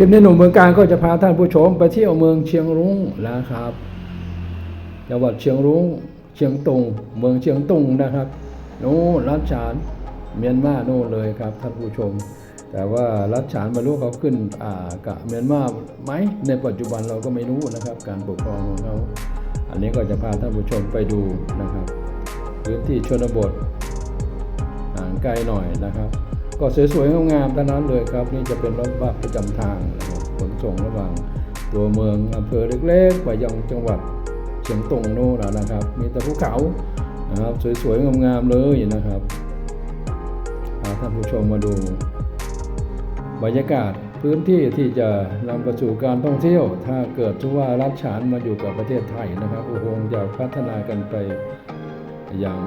คลิปนี้หนุ่มเมืองการก็จะพาท่านผู้ชมไปเที่ยวเมืองเชียงรุ้งนะครับจังหวัดเชียงรุ้งเชียงตุงเมืองเชียงตุงนะครับโน่นรัชฉานเมียนมาโน่เลยครับท่านผู้ชม แต่ว่ารัชฉานม่รู้เขาขึ้นอ่ากะเมียนมาไหมในปัจจุบันเราก็ไม่รู้นะครับ การปกครองของเขาอันนี้ก็จะพาท่านผู้ชมไปดูนะครับพื้นที่ชนบทห่างไกลหน่อยนะครับ ก็สวยๆงามๆทั้งนั้นเลยครับ นี่จะเป็นรถบัสประจำทางนะครับขนส่งระหว่างตัวเมืองอำเภอเล็กๆไปยังจังหวัดเชียงตุงโน่นนะครับ มีแต่ภูเขานะครับสวยๆงามๆเลยนะครับพาท่านผู้ชมมาดูบรรยากาศพื้นที่ที่จะนำไปสู่การท่องเที่ยว ถ้าเกิดทุว่ารัฐฉานมาอยู่กับประเทศไทยนะครับโอ้โหจะพัฒนากันไปอย่าง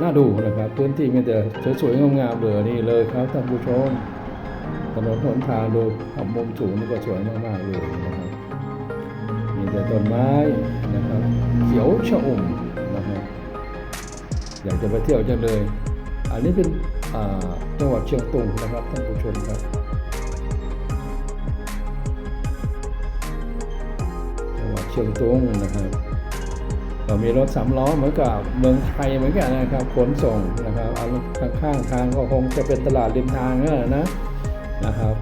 น่าดูนะครับ พื้นที่มีแต่สวยๆงามๆเลยนี่เลยครับท่านผู้ชมถนนหนทางดยขับมุมสูงนี่ก็สวยมากๆเลยนะครับมีแต่ต้นไม้นะครับ เขียวชอุ่มนะครับอยากจะไปเที่ยวจังเลย อันนี้เป็นจังหวัดเชียงตุงนะครับท่านผู้ชมครับจังหวัดเชียงตุงนะครับ เรามีรถสามล้อเหมือนกับเมืองไทยเหมือนกันนะครับขนส่งนะครับเอาข้างทางก็คงจะเป็นตลาดริมทางนั่นแหละนะนะครับ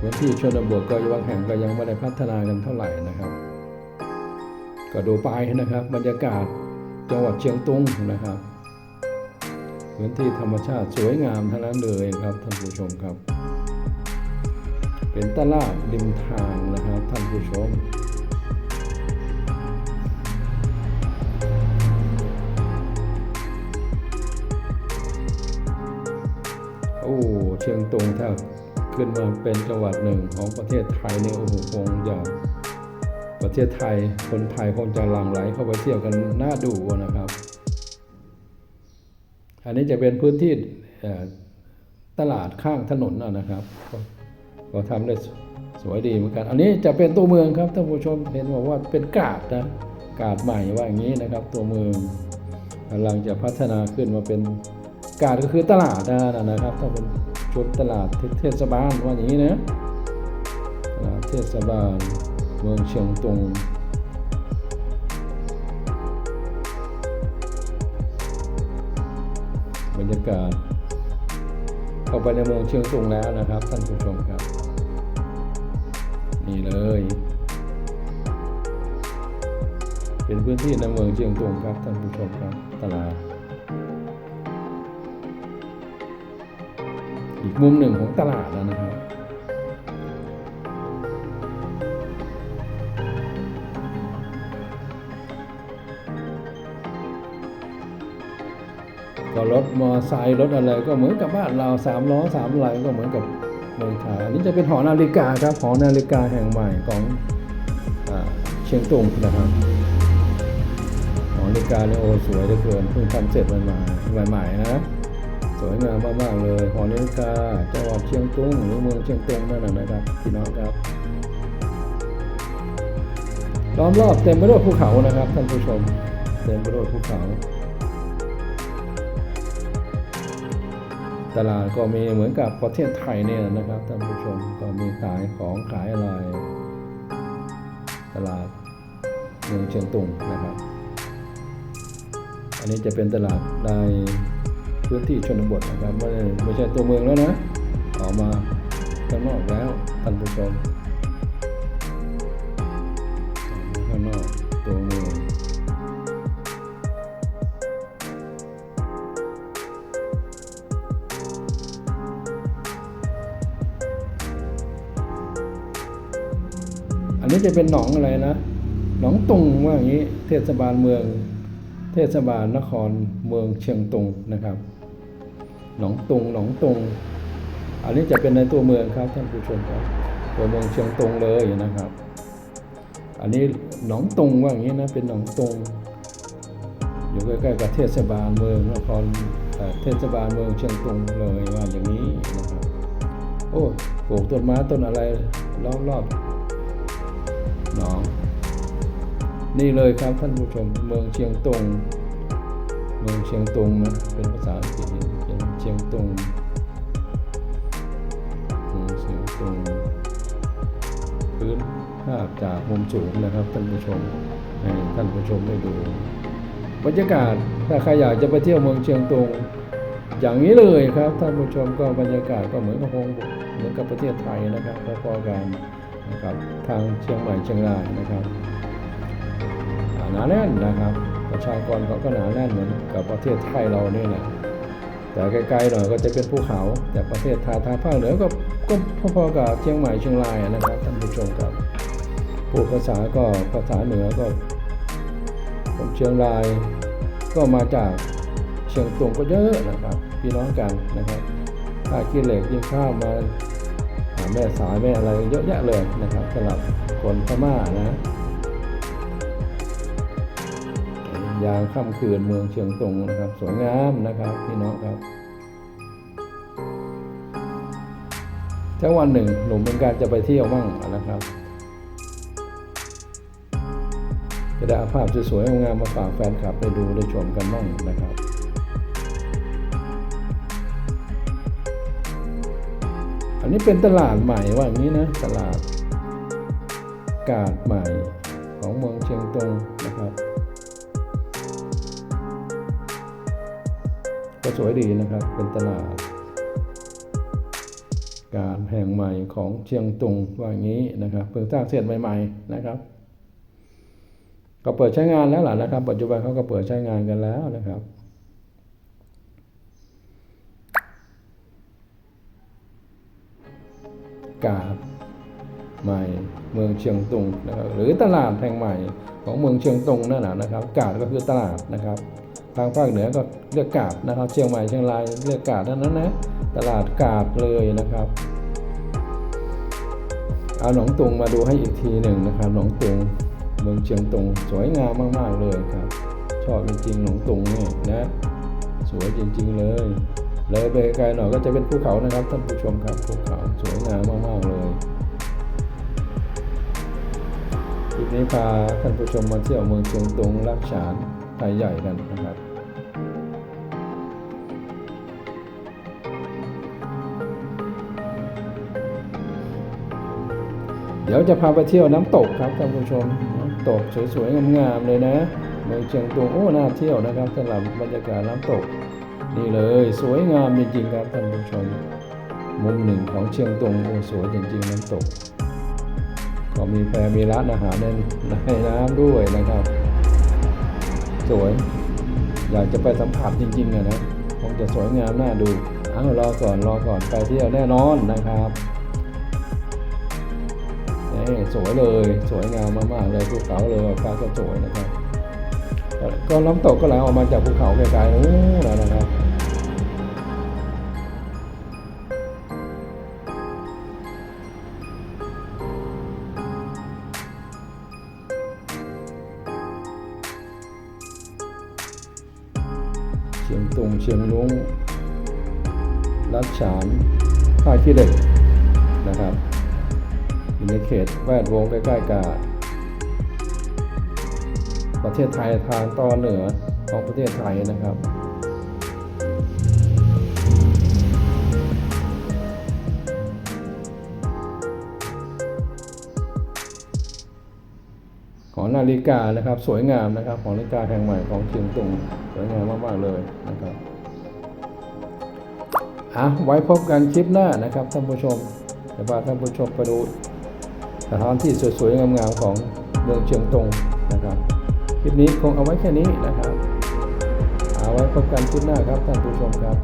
พื้นที่ชนบทก็ยังบางแห่งก็ยังไม่ได้พัฒนากันเท่าไหร่นะครับ ก็ดูไปนะครับ บรรยากาศจังหวัดเชียงตุงนะครับพื้นที่ธรรมชาติสวยงามทั้งนั้นเลยครับท่านผู้ชมครับ เป็นตลาดริมทางนะครับท่านผู้ชม โอ้เชียงตุงถ้าขึ้นมาเป็นจังหวัดหนึ่งของประเทศไทยเนี่ยโอ้โหคงจะประเทศไทยคนไทยคงจะหลั่งไหลเข้าไปเที่ยวกันน่าดูนะครับ อันนี้จะเป็นพื้นที่ตลาดข้างถนนนะนะครับก็ทำได้สวยดีเหมือนกัน อันนี้จะเป็นตัวเมืองครับท่านผู้ชมเห็นบอกว่าเป็นกาดนะกาดใหม่ว่าอย่างนี้นะครับ ตัวเมืองกำลังจะพัฒนาขึ้นมาเป็น กาดก็คือตลาดนะนะครับถ้าเป็นชุดตลาดเทศบาลว่าอย่างนี้นะตลาดเทศบาลเมืองเชียงตุงบรรยากาศเข้าไปในเมืองเชียงตุงแล้วนะครับท่านผู้ชมครับ นี่เลย เป็นพื้นที่ในเมืองเชียงตุงครับท่านผู้ชมครับตลาด อีกมุมหนึ่งของตลาดแล้วนะครับก็รถมอไซค์รถอะไรก็เหมือนกับบ้านเราสามล้อสามไหลก็เหมือนกับเมืองไทยอันนี้จะเป็นหอนาฬิกาครับหอนาฬิกาแห่งใหม่ของอเชียงตุงนะครับหอนาฬิกาเนี่ยโอ้สวยเหลือเกินเพิ่งทำเสร็จใหม่ๆใหม่ๆนะ วยงามมากๆเลยหอนาฬิกาจังหวัดเชียงตุงหรือเมืองเชียงตุงนั่นแหละนะครับพี่น้องครับล้อมรอบเต็มไปด้วยภูเขานะครับท่านผู้ชม เต็มไปด้วยภูเขาตลาดก็มีเหมือนกับประเทศไทยเนี่ยนะครับท่านผู้ชมก็มีขายของขายอะไร ตลาดเมืองเชียงตุงนะครับ อันนี้จะเป็นตลาดใน พื้นที่ชนบทนะครับไม่ไม่ใช่ตัวเมืองแล้วนะออกมาข้างนอกแล้วท่านผู้ชมออกมาข้างนอกตัวเมืองอันนี้จะเป็นหนองอะไรนะ หนองตุงว่าอย่างนี้ เทศบาลเมือง เทศบาลนครเมืองเชียงตุงนะครับ หนองตุงหนองตุง อันนี้จะเป็นในตัวเมืองครับท่านผู้ชมครับ ตัวเมืองเชียงตุงเลยนะครับ อันนี้หนองตุงว่าอย่างนี้นะเป็นหนองตุง อยู่ใกล้ๆกับเทศบาลเมืองนครเอ่อเทศบาลเมืองเชียงตุงเลยว่าอย่างนี้นะครับ โอ้ปลูกต้นไม้ต้นอะไรล้อมรอบหนอง นี่เลยครับท่านผู้ชมเมืองเชียงตุง เมืองเชียงตุงนะเป็นภาษาอังกฤษ สียงตุงเสียงตุงพื้นภาพจากมุมสูงนะครับท่านผู้ชมให้ท่านผู้ชมได้ดูบรรยากาศถ้าใครอยากจะไปเที่ยวเมืองเชียงตุงอย่างนี้เลยครับท่านผู้ชมก็บรรยากาศก็เหมือนกับฮงเหมือนกับประเทศไทยนะครับพอกันนะครับทางเชียงใหม่เชียงรายนะครับหนาแน่นนะครับ ประชากรเขาก็หนาแน่นเหมือนกับประเทศไทยเราเนี่ยแหละ แต่ไกลๆหน่อยก็จะเป็นภูเขาแต่ประเทศทยทางภาคเหนือก็ก็พอๆกับเชียงใหม่เชียงรายนะครับท่านผู้ชมครับพูดภาษาก็ภาษาเหนือก็เชียงรายก็มาจากเชียงตุงก็เยอะนะครับพี่น้องกันนะครับท่าขี้เหล็กยิ่งข้ามมาหาแม่สายแม่อะไรเยอะแยะเลยนะครับสำหรับคนพม่านะ ยามค่ำคืนเมืองเชียงตุงนะครับ สวยงามนะครับพี่น้องครับถ้าวันหนึ่งหนุ่มเป็นการจะไปเที่ยวมั่งนะครับ จะได้อาภาพสวยๆงามมาฝากแฟนคลับได้ดูได้ชมกันบ้างนะครับอันนี้เป็นตลาดใหม่ว่าอย่างนี้นะตลาดกาดใหม่ของเมืองเชียงตุงนะครับ ก็สวยดีนะครับ เป็นตลาด การแห่งใหม่ของเชียงตุงว่าอย่างนี้นะครับเพิ่งสร้างเสร็จใหม่ ๆ นะครับ ก็เปิดใช้งานแล้วล่ะนะครับ ปัจจุบันเขาก็เปิดใช้งานกันแล้วนะครับกาดใหม่เมืองเชียงตุงนะครับหรือตลาดแห่งใหม่ ของเมืองเชียงตุงนั่นแหละนะครับ กาดก็คือตลาดนะครับ ทางภาคเหนือก็เรียกกาดนะครับ เชียงใหม่เชียงรายเรียกกาดเท่านั้นนะตลาดกาดเลยนะครับเอาหนองตุงมาดูให้อีกทีหนึ่งนะครับหนองตุงเมืองเชียงตุงสวยงามมากๆเลยครับ ชอบจริงๆหนองตุงนี่นะสวยจริงๆเลย เลยไปไกลหน่อยก็จะเป็นภูเขานะครับท่านผู้ชมครับภูเขาสวยงามมากๆเลย คลิปนี้พาท่านผู้ชมมาเที่ยวเมืองเชียงตุงรักฉานไทยใหญ่กันนะครับเดี๋ยวจะพาไปเที่ยวน้ำตกครับท่านผู้ชมน้ำตกสวยๆงามๆเลยนะเมืองเชียงตุงโอ้น่าเที่ยวนะครับสำหรับบรรยากาศน้ำตก นี่เลยสวยงามจริงๆครับท่านผู้ชม มุมหนึ่งของเชียงตุงโอ้สวยจริงๆน้ำตก ก็มีแพรมีร้านอาหารในในน้ำด้วยนะครับ สวย อยากจะไปสัมผัสจริงๆอะนะคงจะสวยงามน่าดูอ้าวรอก่อนรอก่อนไปเที่ยวแน่นอนนะครับนี่สวยเลยสวยงามมากๆเลยภูเขาเลยฟ้าก็สวยนะครับ ก็น้ำตกก็ไหลออกมาจากภูเขาไกลๆโอ้นั่นนะครับ เชียงตุงเชียงลุงรัดฉานค่าขี้เด็กนะครับอยู่ในเขตแวดวงใกล้ๆกับประเทศไทยทางตอนเหนือของประเทศไทยนะครับ นาฬิกานะครับ สวยงามนะครับของนาฬิกาแห่งใหม่ของเชียงตุงสวยงามมากๆเลยนะครับอะไว้พบกันคลิปหน้านะครับท่านผู้ชมจะพาท่านผู้ชมไปดูสถานที่สวยๆงามๆของเมืองเชียงตุงนะครับคลิปนี้คงเอาไว้แค่นี้นะครับ เอาไว้พบกันคลิปหน้าครับท่านผู้ชมครับ